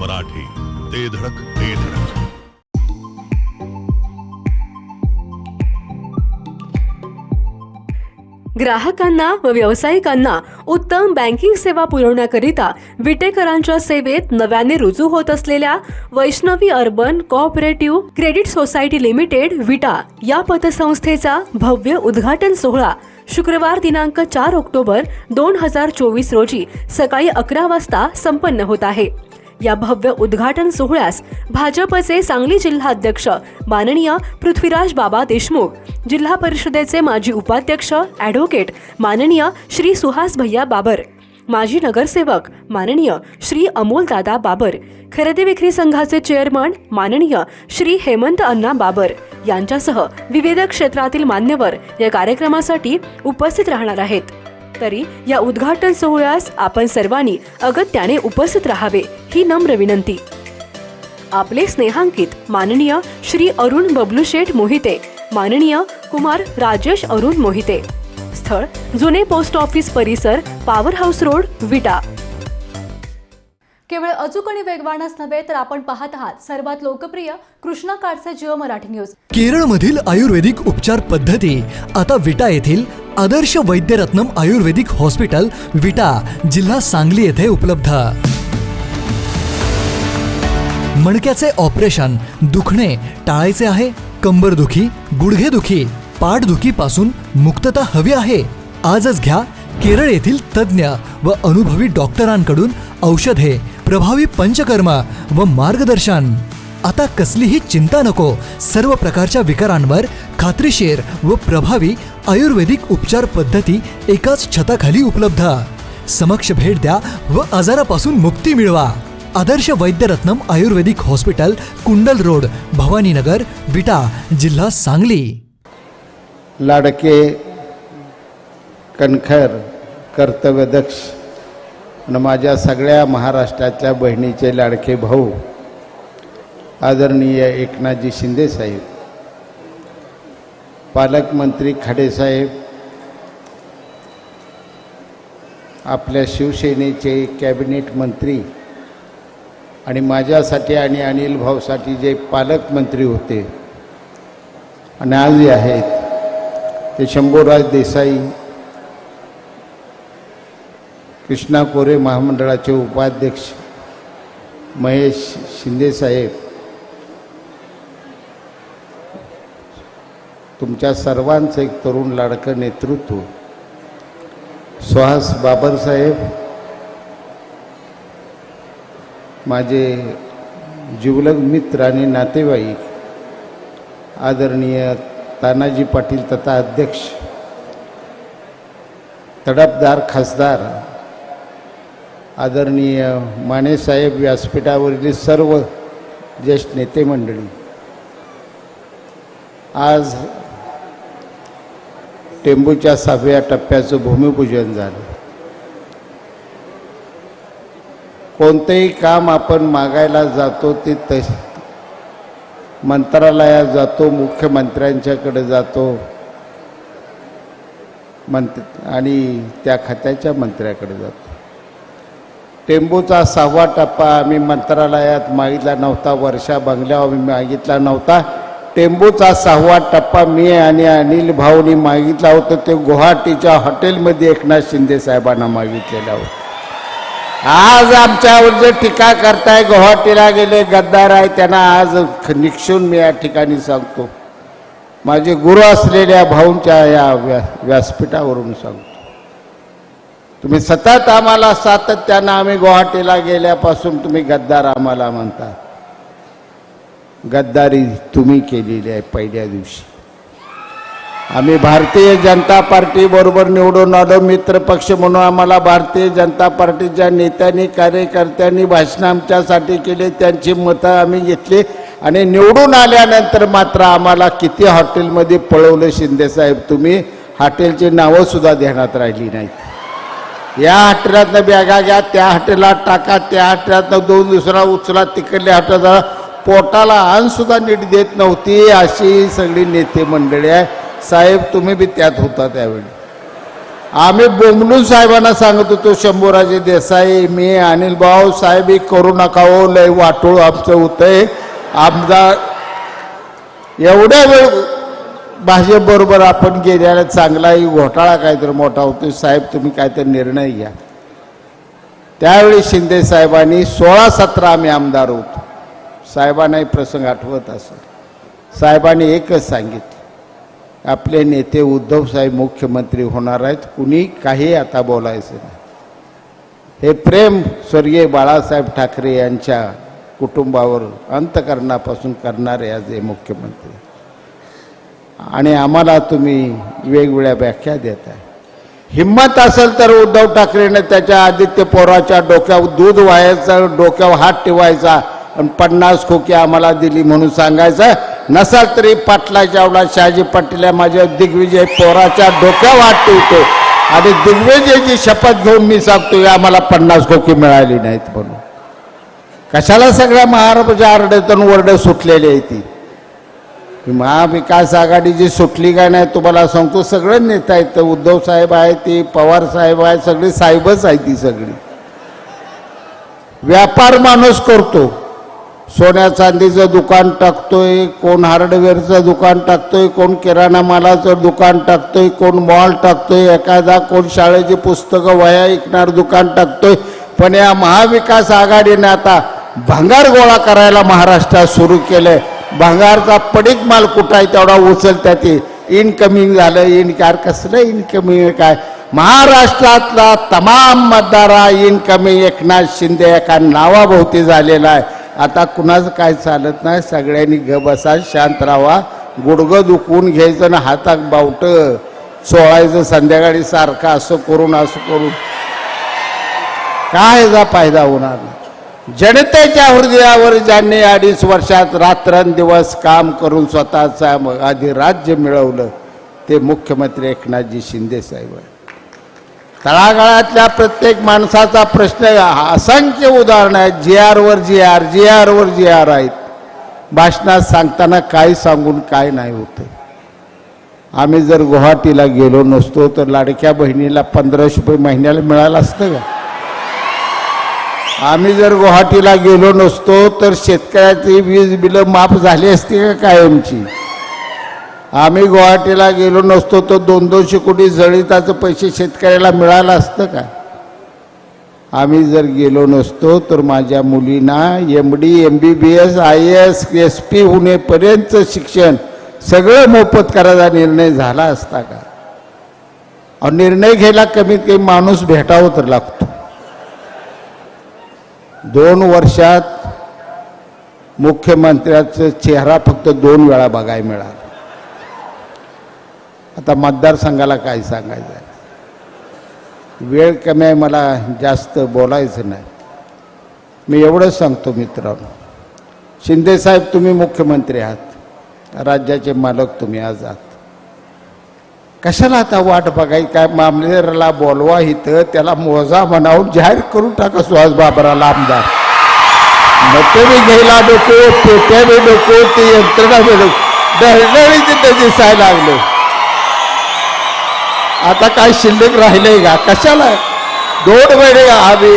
मराठी. ते धडक ते धडक. ग्राहकांना व व्यावसायिकांना उत्तम बँकिंग सेवा पुरवण्याकरिता विटेकरांच्या सेवेत नव्याने रुजू होत असलेल्या Vaishnavi urban cooperative credit society limited Vita या पतसंस्थेचा भव्य उद्घाटन सोहळा शुक्रवार दिनांक चार ऑक्टोबर दोन हजार चोवीस रोजी सकाळी अकरा वाजता संपन्न होत आहे. या भव्य उद्घाटन सोहळ्यास भाजपचे सांगली जिल्हाध्यक्ष माननीय पृथ्वीराज बाबा देशमुख जिल्हा परिषदेचे माजी उपाध्यक्ष ॲडव्होकेट माननीय श्री सुहास भैया बाबर माजी नगरसेवक माननीय श्री अमोलदादा बाबर खरेदी विक्री संघाचे चेअरमन माननीय श्री हेमंत अण्णा बाबर यांच्यासह विविध क्षेत्रातील मान्यवर या कार्यक्रमासाठी उपस्थित राहणार आहेत. तरी या उद्घाटन सोहळ्यास आपण सर्वांनी अगत्याने उपस्थित राहावे ही नम्र विनंती. आपले स्नेहांकित माननीय श्री अरुण बबलूशेठ मोहिते माननीय कुमार राजेश अरुण मोहिते. स्थळ जुने पोस्ट ऑफिस परिसर पॉवर हाऊस रोड विटा. केवळ अचूक आणि वेगवानच नव्हे तर आपण पाहत आहात सर्वात लोकप्रिय कृष्णा काडचे जिओ मराठी न्यूज. केरळमधील आयुर्वेदिक उपचार पद्धती. आता विटा येथील आदर्श वैद्यरत्नम आयुर्वेदिक हॉस्पिटल विटा जिल्हा सांगली येथे उपलब्ध. मणक्याचे ऑपरेशन दुखणे टाळायचे आहे. कंबरदुखी गुडघेदुखी पाठदुखी पासून मुक्तता हवी आहे. आजच घ्या केरळ येथील तज्ज्ञ व अनुभवी डॉक्टरांकडून औषधे प्रभावी पंचकर्म व मार्गदर्शन. आता कसलीही चिंता नको सर्व प्रकारच्या विकारांवर खात्रीशीर व प्रभावी आयुर्वेदिक उपचार पद्धती एकाच छताखाली उपलब्ध. समक्ष भेट द्या व आजारापासून मुक्ती मिळवा. आदर्श वैद्यरत्नम आयुर्वेदिक हॉस्पिटल कुंडल रोड भवानीनगर विटा जिल्हा सांगली. लाडके कणखर कर्तव्यदक्ष आणि माझ्या सगळ्या महाराष्ट्रातल्या बहिणीचे लाडके भाऊ आदरणीय एकनाथजी शिंदेसाहेब पालकमंत्री खाडेसाहेब आपल्या शिवसेनेचे कॅबिनेट मंत्री आणि माझ्यासाठी आणि अनिल भाऊसाठी जे पालकमंत्री होते आणि आजही आहेत ते शंभूराज देसाई कृष्णा कोरे महामंडळाचे उपाध्यक्ष महेश शिंदेसाहेब तुमच्या सर्वांचं एक तरुण लाडकं नेतृत्व. सुहास बाबरसाहेब माझे जिवलग मित्र आणि नातेवाईक. आदरणीय तानाजी पाटील तथा अध्यक्ष. तडपदार खासदार आदरणीय मानेसाहेब व्यासपीठावरील सर्व ज्येष्ठ नेते मंडळी आज टेंबूच्या सहाव्या टप्प्याचं भूमिपूजन झालं. कोणतंही काम आपण मागायला जातो ते तस मंत्रालयात जातो मुख्यमंत्र्यांच्याकडे जातो मंत्र आणि त्या खात्याच्या मंत्र्याकडे जातो. टेंबूचा सहावा टप्पा आम्ही मंत्रालयात मागितला नव्हता वर्षा बंगल्यावर आम्ही मागितला नव्हता. टेंबूचा सहावा टप्पा मी आणि अनिल भाऊनी मागितला होता ते गुवाहाटीच्या हॉटेलमध्ये एकनाथ शिंदे साहेबांना मागितलेला होता. आज आमच्यावर जे टीका करताय गुवाहाटीला गेले गद्दार आहे त्यांना आज ख- निक्षून मी या ठिकाणी सांगतो. माझे गुरु असलेल्या भाऊंच्या या व्या व्यासपीठावरून सांगतो. तुम्ही सतत आम्हाला सातत्यानं आम्ही गुवाहाटीला गेल्यापासून तुम्ही गद्दार आम्हाला म्हणता गद्दारी तुम्ही केलेली आहे पहिल्या दिवशी. आम्ही भारतीय जनता पार्टीबरोबर निवडून आलो मित्र पक्ष म्हणून आम्हाला भारतीय जनता पार्टीच्या नेत्यांनी कार्यकर्त्यांनी भाषण आमच्यासाठी केले त्यांची मतं आम्ही घेतली आणि निवडून आल्यानंतर मात्र आम्हाला किती हॉटेलमध्ये पळवलं शिंदेसाहेब तुम्ही हॉटेलची नावंसुद्धा देण्यात ध्यानात राहिली नाहीत. या हॉटेलातनं बॅगा घ्या त्या हॉटेलात टाका त्या हॉटेलातनं दोन दुसरा उचला तिकडल्या हॉटेला पोटाला अन्नसुद्धा नीट देत नव्हती अशी सगळी नेते मंडळी आहे. साहेब तुम्ही बी त्यात होता त्यावेळी. आम्ही बोंबलून साहेबांना सांगत होतो शंभूराजे देसाई मी अनिल भाऊ साहेब ही करू नका हो लय वाटोळ आमचं होतंय. आमदार एवढ्या वेळ भाजपबरोबर आपण गेल्याला चांगलाही घोटाळा काहीतरी मोठा होतो. साहेब तुम्ही काहीतरी निर्णय घ्या. त्यावेळी शिंदे साहेबांनी सोळा सतरा आम्ही आमदार होतो. साहेबांनाही प्रसंग आठवत असत साहेबांनी एकच सांगितलं आपले नेते उद्धव साहेब मुख्यमंत्री होणार आहेत कुणी काही आता बोलायचं नाही. हे प्रेम स्वर्गीय बाळासाहेब ठाकरे यांच्या कुटुंबावर अंतकरणापासून करणारे आज हे मुख्यमंत्री. आणि आम्हाला तुम्ही वेगवेगळ्या व्याख्या देत आहे हिंमत असेल तर उद्धव ठाकरेने त्याच्या आदित्य पोराच्या डोक्यावर दूध व्हायचं डोक्यावर हात ठेवायचा आणि पन्नास खोकी आम्हाला दिली म्हणून सांगायचं. नसाल तरी पाटलाच्या एवढा शहाजी पाटील माझ्या दिग्विजय पोराच्या डोक्यावर हात ठेवतो. आणि दिग्विजयची शपथ घेऊन मी सांगतो आम्हाला पन्नास खोकी मिळाली नाहीत म्हणून. कशाला सगळ्या महाराष्ट्राच्या आरड्यातून ओरडे सुटलेली आहे ती? महाविकास आघाडी जी सुटली काय नाही तुम्हाला सांगतो सगळे नेता आहेत. उद्धव साहेब आहे ती पवार साहेब आहे सगळी साहेबच आहे ती सगळी. व्यापार माणूस करतो. सोन्या चांदीचं दुकान टाकतोय कोण हार्डवेअरचं दुकान टाकतोय कोण किराणा मालाचं दुकान टाकतोय कोण मॉल टाकतोय एखादा कोण शाळेची पुस्तकं वया ऐकणार दुकान टाकतोय. पण या महाविकास आघाडीने आता भंगार गोळा करायला महाराष्ट्रात सुरू केलंय. भंगारचा पडीक माल कुठं आहे तेवढा उचलता ते. इनकमिंग झालं इनकार कसलं इनकमिंग काय? महाराष्ट्रातला तमाम मतदारा इनकमिंग एकनाथ शिंदे एका नावाभोवती झालेला आहे. आता कुणाचं काय चालत नाही सगळ्यांनी ग बसा शांत राहा. गुडगं दुखवून घ्यायचं आणि हातात बावटं. सोळायचं संध्याकाळी सारखं असं करून असं करून. काय याचा फायदा होणार नाही. जनतेच्या हृदयावर ज्यांनी अडीच वर्षात रात्रंदिवस काम करून स्वतःचा राज्य मिळवलं ते मुख्यमंत्री एकनाथजी शिंदे साहेब आहे तळागाळातल्या प्रत्येक माणसाचा प्रश्न असंख्य उदाहरणं आहेत. जी आरवर जी आर जी आरवर जी आर आहेत. भाषणात सांगताना काय सांगून काय नाही होतं. आम्ही जर गुवाहाटीला गेलो नसतो तर लाडक्या बहिणीला पंधराशे रुपये महिन्याला मिळालं असतं का? आम्ही जर गुवाहाटीला गेलो नसतो तर शेतकऱ्याची वीज बिलं माफ झाली असती का कायमची? आम्ही गुवाहाटीला गेलो नसतो तर दोन दोनशे कोटी जळिताचं पैसे शेतकऱ्याला मिळालं असतं का? आम्ही जर गेलो नसतो तर माझ्या मुलींना M D M B B S I S S P होण्यापर्यंतचं शिक्षण सगळं मोफत करायचा निर्णय झाला असता का? निर्णय घ्यायला कमीत कमी माणूस भेटावं तर लागतो. दोन वर्षात मुख्यमंत्र्याचा चेहरा फक्त दोन वेळा बघायला मिळाला. आता मतदारसंघाला काय सांगायचं आहे? वेळ कमी आहे मला जास्त बोलायचं नाही. मी एवढंच सांगतो मित्रांनो. शिंदेसाहेब तुम्ही मुख्यमंत्री आहात. राज्याचे मालक तुम्ही आज आहात. कशाला आता वाट बघाय काय मामलेदाराला बोलवा इथं त्याला मोजा म्हणावून जाहीर करून टाका सुहास बाबराला आमदार मतं बी घ्यायला नको पेट्या बी नको ते यंत्रणा बी नको. डळडळी तिथं दिसायला लागलं. आता काय शिल्लक राहिलंय का? कशाला? दोन वेळे आम्ही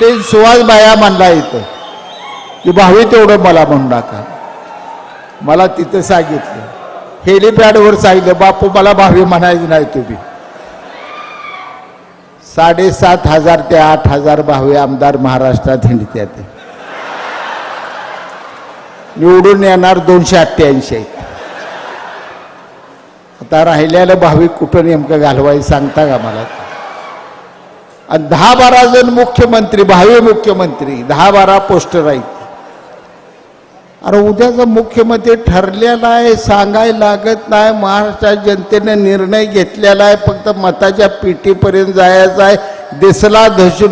ते सुहास बाया म्हणला इथं की भावी तेवढं मला म्हणू नका. मला तिथं सांगितलं. हेलिपॅडवर सांगितलं बापू मला भावी म्हणायचं नाही तुम्ही. साडेसात हजार ते आठ हजार भावे आमदार महाराष्ट्रात हिंडत्यात निवडून येणार दोनशे अठ्ठ्याऐंशी आहेत. आता राहिलेलं भाविक कुठं नेमकं घालवायचं सांगता का मला? आणि दहा बारा जण मुख्यमंत्री भावी मुख्यमंत्री दहा बारा पोस्टर आहेत. अरे उद्याचं मुख्यमंत्री ठरलेला आहे सांगायला लागत नाही महाराष्ट्राच्या जनतेने निर्णय घेतलेला आहे फक्त मताच्या पेटीपर्यंत जायचं आहे. दिसला धनुष्य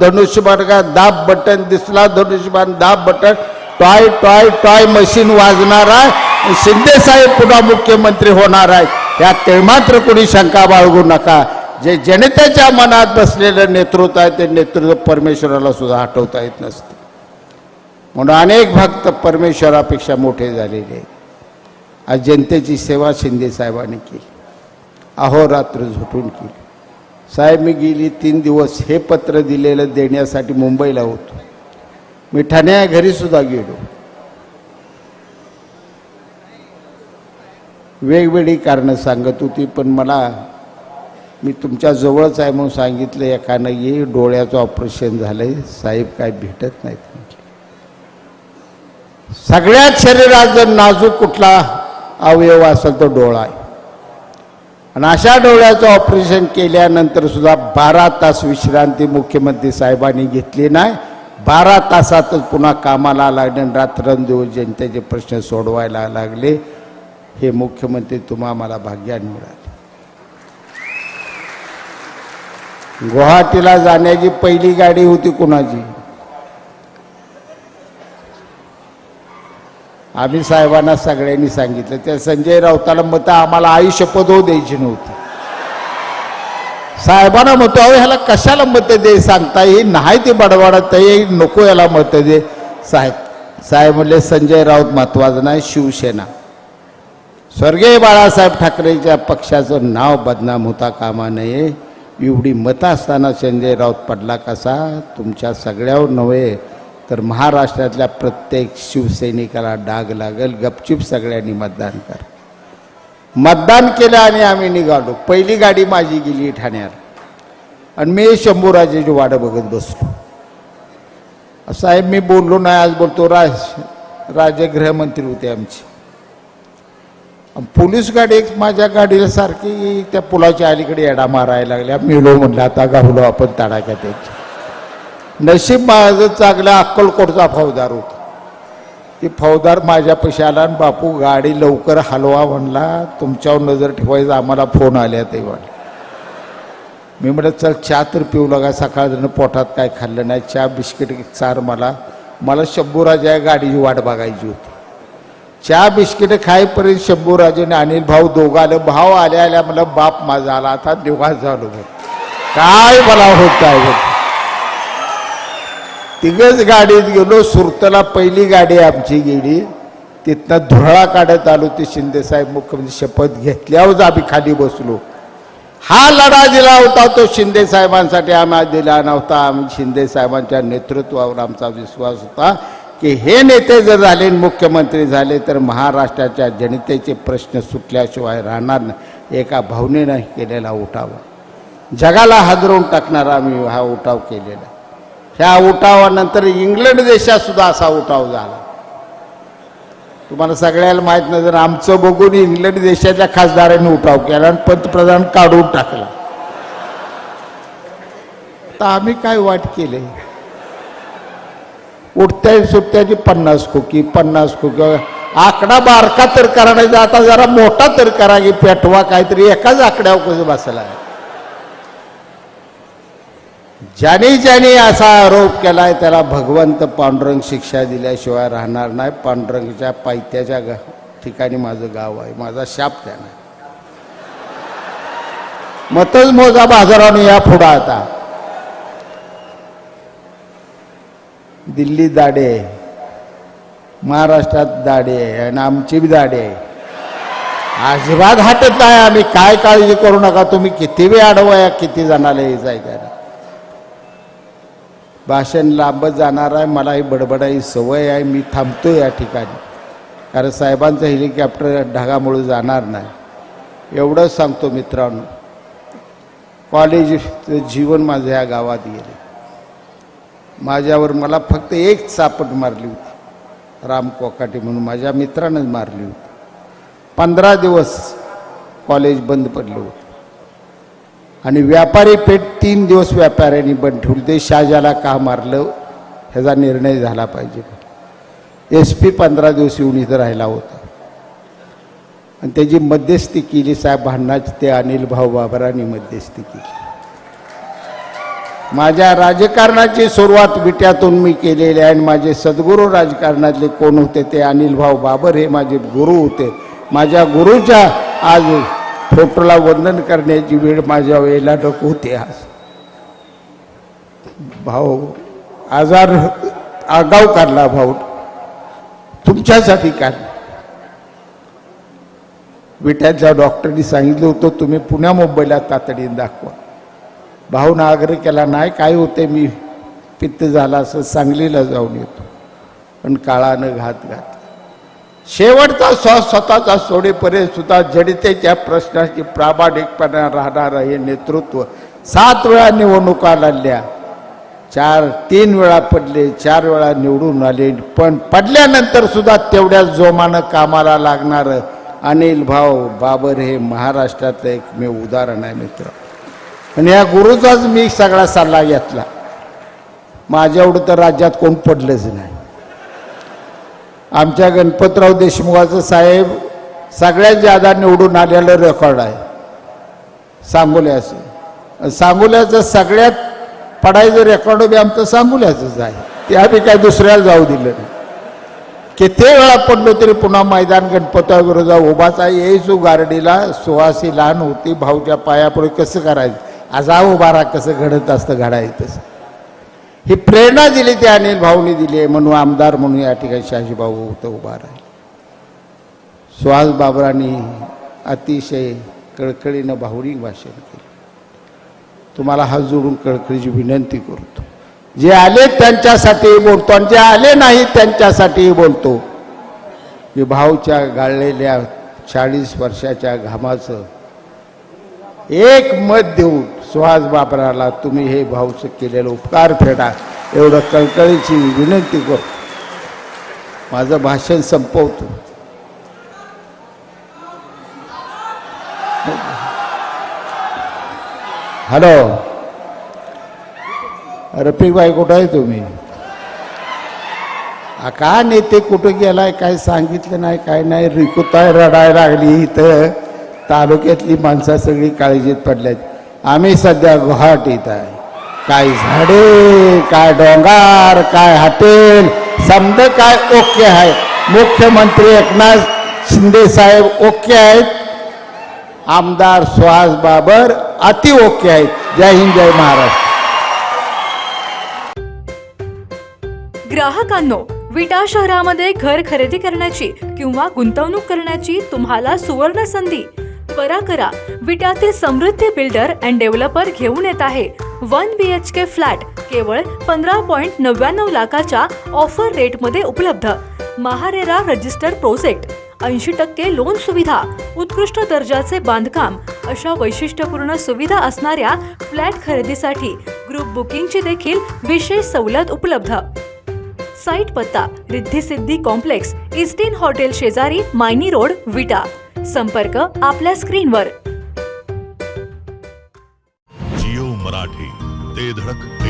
धनुष्यमार्गा दाब बटन दिसला धनुष्यबाण दाब button toy toy toy machine वाजणार आहे. शिंदे साहेब पुन्हा मुख्यमंत्री होणार आहेत. यात मात्र कोणी शंका बाळगू नका. जे जनतेच्या मनात बसलेलं नेतृत्व आहे ते नेतृत्व परमेश्वराला सुद्धा हटवता येत नसतं. म्हणून अनेक भक्त परमेश्वरापेक्षा मोठे झालेले आहेत. आज जनतेची सेवा शिंदे साहेबांनी केली. अहोरात्र झोपून केली. साहेब मी गेली तीन दिवस हे पत्र दिलेलं देण्यासाठी मुंबईला होतो. मी ठाण्या घरीसुद्धा गेलो. वेगवेगळी कारणं सांगत होती पण मला मी तुमच्या जवळच आहे म्हणून सांगितलं एकानं ये डोळ्याचं ऑपरेशन झालं आहे साहेब काय भेटत नाहीत म्हटलं. सगळ्यात शरीरात जर नाजूक कुठला अवयव असेल तो डोळा आहे. आणि अशा डोळ्याचं ऑपरेशन केल्यानंतर सुद्धा बारा तास विश्रांती मुख्यमंत्री साहेबांनी घेतली नाही. बारा तासातच पुन्हा कामाला लागले आणि रात्रंदिवस जनतेचे प्रश्न सोडवायला लागले. हे मुख्यमंत्री तुम्हा मला भाग्याने मिळाले. गुवाहाटीला जाण्याची पहिली गाडी होती कुणाची? आम्ही साहेबांना सगळ्यांनी सांगितलं त्या संजय राऊताला मतं आम्हाला आई शपथ होऊ द्यायची नव्हती. साहेबांना म्हणतो अहो ह्याला कशाला मतं दे सांगता? हे नाही ते बडबडत हे नको याला मतं दे. साहेब साहेब म्हणले संजय राऊत महत्वाचं नाही शिवसेना. स्वर्गीय बाळासाहेब ठाकरेच्या पक्षाचं नाव बदनाम होता कामा नये. एवढी मतं असताना संजय राऊत पडला कसा? तुमच्या सगळ्यावर नव्हे. तर महाराष्ट्रातल्या प्रत्येक शिवसैनिकाला डाग लागेल गपचूप सगळ्यांनी मतदान कर. मतदान केलं आणि आम्ही निघालो. पहिली गाडी माझी गेली ठाण्याला. आणि मी शंभूराजेची वाडं बघत बसलो. साहेब मी बोललो नाही आज बोलतो राज राज्य गृहमंत्री होते आमचे. पोलीस गाडी एक माझ्या गाडीला सारखी त्या पुलाच्या अलीकडे येडा मारायला लागल्या. मिळलो म्हणलं आता गावलो आपण तडाख्यात त्याची नशीब माझं चांगलं अक्कलकोटचा फौजदार होता. ती फौजदार माझ्या आला आणि बापू गाडी लवकर हलवा म्हणला तुमच्यावर नजर ठेवायचं आम्हाला फोन आल्या ते म्हणलं मी म्हटलं चल चहा तर पिऊ लागा सकाळ पोटात काय खाल्लं नाही चहा बिस्किट चार मला. मला शंभूराजा या गाडीची वाट बघायची होती. चहा बिस्किट खाईपर्यंत शंभूराजेने अनिल भाऊ दोघं आलं. भाव आल्या आल्या मला बाप माझा आला आता निवास झालो काय मला होत काय तिघच गाडीत गेलो सुरतला पहिली गाडी आमची गेली. तिथनं धुरळा काढत आलो ते शिंदेसाहेब मुख्यमंत्री शपथ घेतल्यावर आम्ही खाली बसलो. हा लढा दिला होता तो शिंदे साहेबांसाठी आम्हाला दिला नव्हता. आम्ही शिंदे साहेबांच्या नेतृत्वावर आमचा विश्वास होता की हे नेते जर झाले मुख्यमंत्री झाले तर महाराष्ट्राच्या जनतेचे प्रश्न सुटल्याशिवाय राहणार नाही. एका भावनेनं केलेला उठाव. जगाला हादरवून टाकणारा आम्ही हा उठाव केलेला ह्या उठावानंतर इंग्लंड देशात सुद्धा असा उठाव झाला. तुम्हाला सगळ्याला माहीत नाही जर आमचं बघून इंग्लंड देशाच्या खासदारांनी उठाव केला आणि पंतप्रधान काढून टाकला. तर आम्ही काय वाट केले? उठत्या सुटत्याची पन्नास खोकी पन्नास खोकी. आकडा बारका तर करायचा आता जरा मोठा तर करा की पेटवा काहीतरी एकाच आकड्यावर कसं बसला आहे ज्याने ज्याने असा आरोप केलाय त्याला भगवंत पांडुरंग शिक्षा दिल्याशिवाय राहणार नाही. पांडुरंगच्या पायथ्याच्या गा ठिकाणी माझं गाव आहे. माझा शाप त्यानं. मतच मोजा बाजारानं या पुढं आता. दिल्ली दाडे आहे. महाराष्ट्रात दाडे आहे आणि आमची बी दाडे आहे. अजिबात हटत नाही आम्ही. काय काळजी करू नका. तुम्ही किती वेळ अडवाया किती जणाला यायचं आहे. त्याला भाषण लांबच जाणार आहे मला ही बडबडाई सवय आहे मी थांबतो या ठिकाणी. कारण साहेबांचं हेलिकॉप्टर ढगामुळे जाणार नाही. एवढंच सांगतो मित्रांनो. कॉलेजचं जीवन माझं ह्या गावात गेले. माझ्यावर मला फक्त एक चापट मारली होती. राम कोकाटे म्हणून माझ्या मित्रानंच मारली होती. पंधरा दिवस कॉलेज बंद पडलं होतं. आणि व्यापारी पेठ तीन दिवस व्यापाऱ्यांनी बंद ठेवली. ते शाहजाला का मारलं? ह्याचा निर्णय झाला पाहिजे. एस पी पंधरा दिवस येऊन इथं राहिला होता. आणि त्याची मध्यस्थी केली साहेब भांडणाची ते अनिल भाऊ बाबरांनी मध्यस्थी केली. माझ्या राजकारणाची सुरुवात विट्यातून मी केलेली आहे आणि माझे सद्गुरू राजकारणातले कोण होते ते अनिल भाऊ बाबर हे माझे गुरु होते. माझ्या गुरुच्या आज फोटोला वंदन करण्याची वेळ माझ्या वेळेला नको होती आज. भाऊ आजार आगाव काढला भाऊ. तुमच्यासाठी काढला. विट्याच्या डॉक्टरनी सांगितलं होतं तुम्ही पुण्या मुंबईला तातडीने दाखवा. भाऊ आग्रह केला नाही काय होते मी पित्त झाला असं सांगलीला जाऊन येतो. पण काळानं घात घात शेवटचा श्वास स्वतःचा सोडेपर्यंत सुद्धा जनतेच्या प्रश्नाची प्रामाणिकपणे राहणारं हे नेतृत्व. सात वेळा निवडणुका लढल्या चार तीन वेळा पडले चार वेळा निवडून आले पण पडल्यानंतर सुद्धा तेवढ्याच जोमानं कामाला लागणारं. अनिल भाऊ बाबर हे महाराष्ट्रातलं मी उदाहरण आहे मित्र. आणि या गुरुचाच मी सगळा सल्ला घेतला. माझ्या एवढं तर राज्यात कोण पडलंच नाही. आमच्या गणपतराव देशमुखाचं साहेब सगळ्यात जादा निवडून आलेलं रेकॉर्ड आहे. सांगोल्याचं. सांगोल्याचं सगळ्यात पडायचं रेकॉर्ड बी आमचं सांगोल्याचंच आहे. ते आम्ही काय दुसऱ्याला जाऊ दिलं नाही. किती वेळा पडलो तरी पुन्हा मैदान गणपतराव उभाचा उभाच येईसू गारडीला सुहासी लहान होती भाऊच्या पायापुढे कसं करायचं? आज उभारा कसं घडत असतं घडायचं ही प्रेरणा दिली ती अनिल भाऊनी दिली आहे म्हणून आमदार म्हणून या ठिकाणी शहाजीभाऊ होतं उभा राहील. सुहास बाबरांनी अतिशय कळकळीनं भावनिक भाषण केलं. तुम्हाला हात जोडून कळकळीची विनंती करतो. जे आले त्यांच्यासाठीही बोलतो आणि जे आले नाही त्यांच्यासाठीही बोलतो. की भाऊच्या गाळलेल्या चाळीस वर्षाच्या घामाचं एक मत देऊन सुहास बाबराला तुम्ही हे भाऊचं केलेलं उपकार फेडा. एवढं कळकळीची विनंती करतो माझं भाषण संपवतो. हॅलो. रफिकबाई कुठं आहे तुम्ही? का नेते कुठं गेलाय? काय सांगितलं नाही काय नाही? रिकुताय रडायला लागली इथं. तालुक्यातली माणसं सगळी काळजीत पडल्यात. आम्ही सध्या गुवाहाटीत आहे. काय झाडे काय डोंगर काय हॉटेल समद काय ओके आहे. मुख्यमंत्री एकनाथ शिंदे साहेब ओके आहेत. आमदार सुहास बाबर अति ओके आहेत. जय हिंद जय महाराष्ट्र. ग्राहकांनो विटा शहरामध्ये घर खरेदी करण्याची किंवा गुंतवणूक करण्याची तुम्हाला सुवर्ण संधी त्वरा करा. विटातील समृद्धी बिल्डर अँड डेव्हलपर घेऊन येत आहे. One B H K flat केवळ पंधरा पॉईंट नव्याण्णव लाखाच्या ऑफर रेटमध्ये उपलब्ध. महारेरा रजिस्टर प्रोजेक्ट ऐंशी टक्के लोन सुविधा उत्कृष्ट दर्जाचे बांधकाम अशा वैशिष्ट्यपूर्ण सुविधा असणाऱ्या फ्लॅट खरेदीसाठी ग्रुप बुकिंगची देखील विशेष सवलत उपलब्ध. साईट पत्ता रिद्धी सिद्धी कॉम्प्लेक्स इस्टीन हॉटेल शेजारी मायनी रोड विटा. संपर्क आपल्या स्क्रीनवर. जिओ मराठी ते धडक.